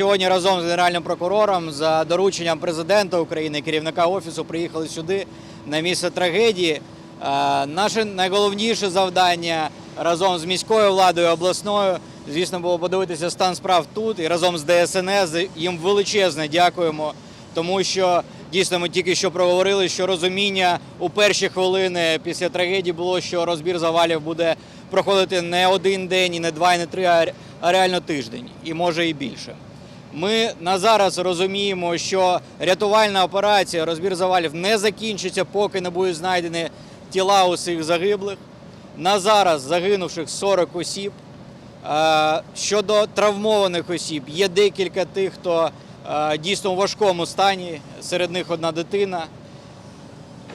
сьогодні разом з генеральним прокурором за дорученням президента України, керівника офісу, приїхали сюди на місце трагедії. Е, Наше найголовніше завдання разом з міською владою обласною, звісно, було подивитися стан справ тут і разом з ДСНС їм величезне дякуємо, тому що дійсно ми тільки що проговорили, що розуміння у перші хвилини після трагедії було, що розбір завалів буде проходити не один день, і не два, і не три, а реально тиждень, і може і більше. Ми на зараз розуміємо, що рятувальна операція, розбір завалів не закінчиться, поки не будуть знайдені тіла усіх загиблих. На зараз загинувших 40 осіб. Е, Щодо травмованих осіб, є декілька тих, хто е, дійсно у важкому стані, серед них одна дитина.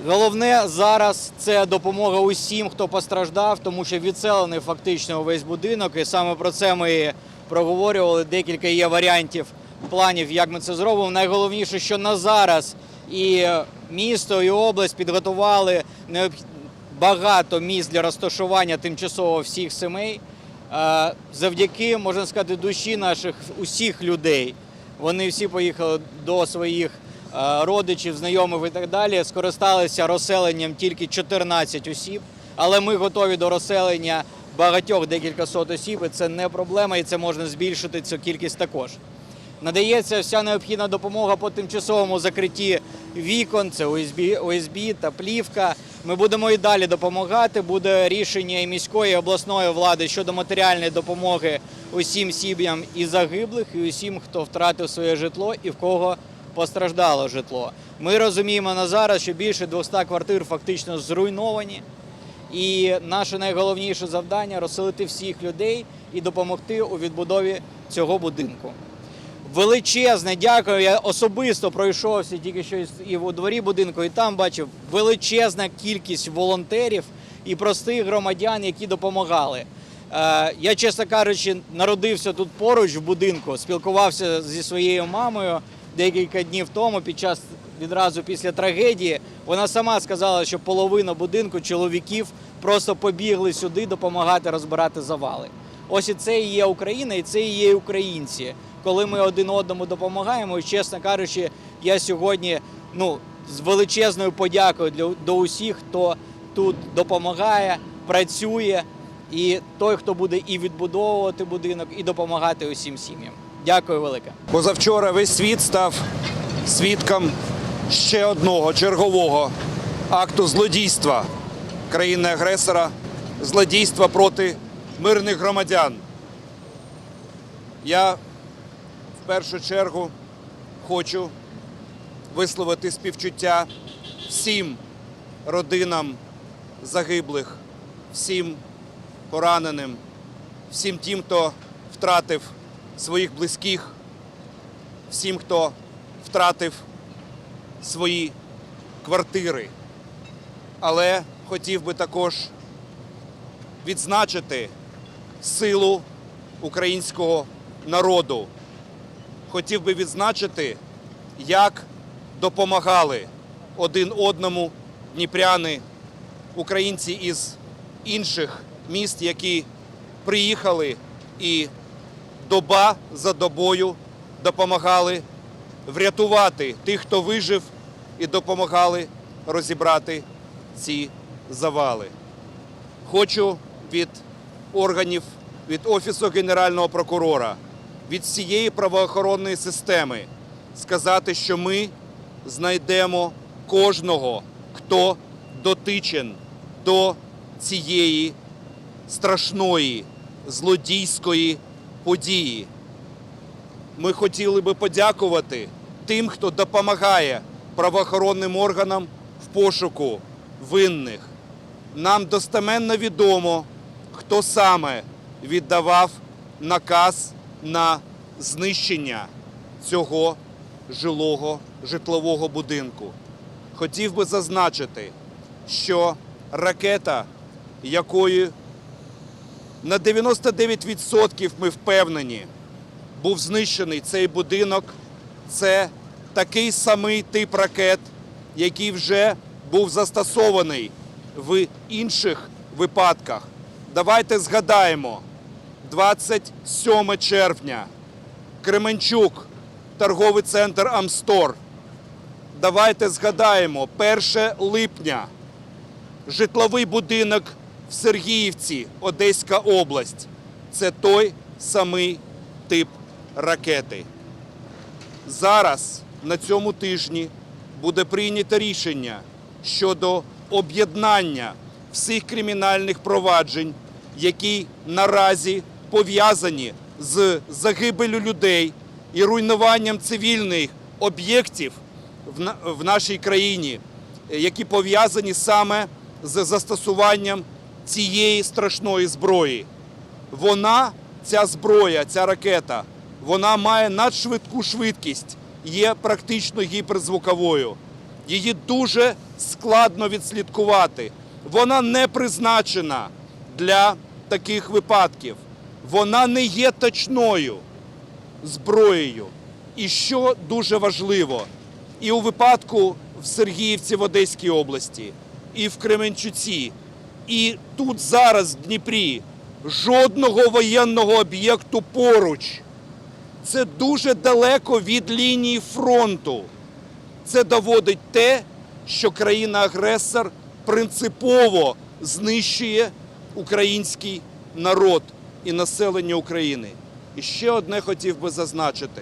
Головне зараз це допомога усім, хто постраждав, тому що відселений фактично увесь будинок. І саме про це ми проговорювали. Декілька є варіантів, планів, як ми це зробимо. Найголовніше, що на зараз і місто, і область підготували багато місць для розташування тимчасово всіх сімей. Е, Завдяки, можна сказати, душі наших усіх людей. Вони всі поїхали до своїх е, родичів, знайомих і так далі. Скористалися розселенням тільки 14 осіб, але ми готові до розселення багатьох декілька сот осіб. І це не проблема, і це можна збільшити цю кількість також. Надається вся необхідна допомога по тимчасовому закритті вікон, це ОСБ, та плівка. Ми будемо і далі допомагати. Буде рішення і міської і обласної влади щодо матеріальної допомоги усім сім'ям і загиблих, і усім, хто втратив своє житло і в кого постраждало житло. Ми розуміємо на зараз, що більше 200 квартир фактично зруйновані. І наше найголовніше завдання розселити всіх людей і допомогти у відбудові цього будинку. Величезне дякую. Я особисто пройшовся тільки що і у дворі будинку, і там бачив величезна кількість волонтерів і простих громадян, які допомагали. Е, Я, чесно кажучи, народився тут поруч в будинку, спілкувався зі своєю мамою декілька днів тому, під час відразу після трагедії. Вона сама сказала, що половина будинку чоловіків просто побігли сюди допомагати розбирати завали. Ось і це і є Україна, і це і є українці. Коли ми один одному допомагаємо, і чесно кажучи, я сьогодні ну, з величезною подякою для, до усіх, хто тут допомагає, працює, і той, хто буде і відбудовувати будинок, і допомагати усім сім'ям. Дякую велике. Позавчора весь світ став свідком ще одного чергового акту злодійства країни-агресора, злодійства проти мирних громадян. Я в першу чергу хочу висловити співчуття всім родинам загиблих, всім пораненим, всім тим, хто втратив своїх близьких, всім, хто втратив свої квартири. Але хотів би також відзначити силу українського народу. Хотів би відзначити, як допомагали один одному дніпряни, українці із інших міст, які приїхали і доба за добою допомагали врятувати тих, хто вижив, і допомагали розібрати ці завали. Хочу від органів, від Офісу Генерального прокурора, від всієї правоохоронної системи сказати, що ми знайдемо кожного, хто дотичен до цієї страшної злодійської події. Ми хотіли би подякувати тим, хто допомагає правоохоронним органам в пошуку винних. Нам достеменно відомо, хто саме віддавав наказ на знищення цього жилого житлового будинку. Хотів би зазначити, що ракета, якою на 99% ми впевнені, був знищений цей будинок. Це такий самий тип ракет, який вже був застосований в інших випадках. Давайте згадаємо 27 червня Кременчук, торговий центр Амстор. Давайте згадаємо 1 липня. Житловий будинок в Сергіївці, Одеська область. Це той самий тип ракети. Зараз на цьому тижні буде прийнято рішення щодо об'єднання всіх кримінальних проваджень, які наразі пов'язані з загибелю людей і руйнуванням цивільних об'єктів в нашій країні, е, які пов'язані саме з застосуванням цієї страшної зброї. Вона, ця зброя, ця ракета, вона має надшвидку швидкість, є практично гіперзвуковою. Її дуже складно відслідкувати. Вона не призначена для таких випадків. Вона не є точною зброєю. І що дуже важливо, і у випадку в Сергіївці в Одеській області, і в Кременчуці, і тут зараз в Дніпрі жодного воєнного об'єкту поруч. Це дуже далеко від лінії фронту. Це доводить те, що країна-агресор принципово знищує український народ і населення України. І ще одне хотів би зазначити: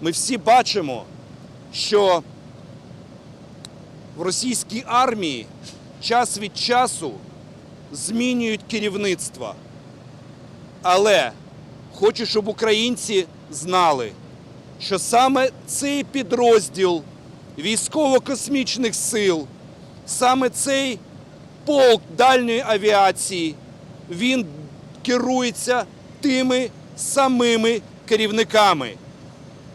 ми всі бачимо, що в російській армії час від часу змінюють керівництво. Але хочу, щоб українці знали, що саме цей підрозділ військово-космічних сил, саме цей полк дальньої авіації, він керується тими самими керівниками.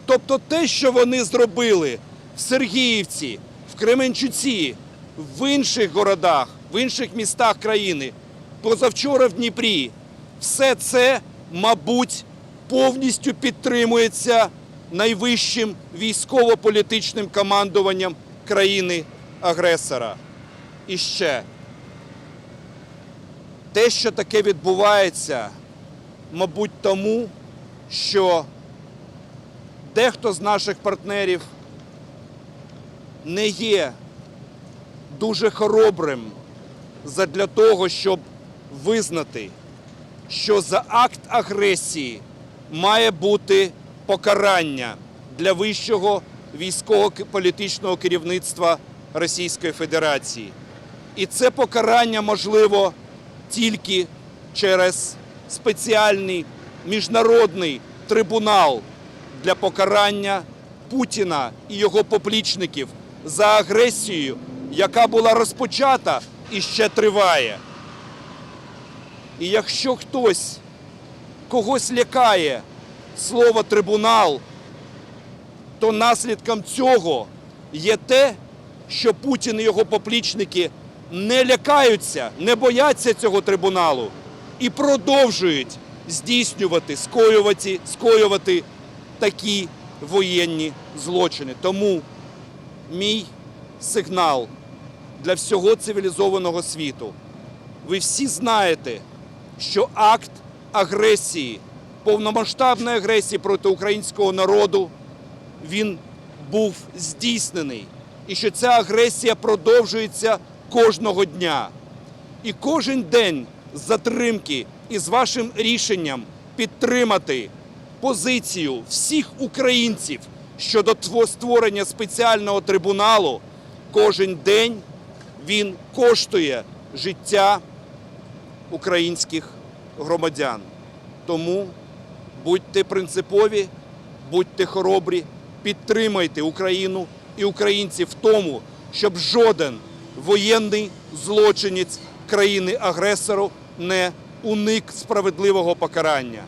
Тобто те, що вони зробили в Сергіївці, в Кременчуці, в інших городах, в інших містах країни, позавчора в Дніпрі, все це, мабуть, повністю підтримується найвищим військово-політичним командуванням країни-агресора. І ще те, що таке відбувається, мабуть, тому, що дехто з наших партнерів не є дуже хоробрим задля того, щоб визнати, що за акт агресії має бути покарання для вищого військово-політичного керівництва Російської Федерації. І це покарання можливо тільки через спеціальний міжнародний трибунал для покарання Путіна і його поплічників за агресію, яка була розпочата і ще триває. І якщо хтось когось лякає слово трибунал, то наслідком цього є те, що Путін і його поплічники не лякаються, не бояться цього трибуналу і продовжують здійснювати, скоювати, скоювати такі воєнні злочини. Тому мій сигнал для всього цивілізованого світу. Ви всі знаєте, що акт агресії, повномасштабної агресії проти українського народу, він був здійснений. І що ця агресія продовжується кожного дня. І кожен день затримки із вашим рішенням підтримати позицію всіх українців щодо створення спеціального трибуналу, кожен день він коштує життя українських громадян. Тому будьте принципові, будьте хоробрі, підтримайте Україну і українців в тому, щоб жоден воєнний злочинець країни-агресору не уник справедливого покарання.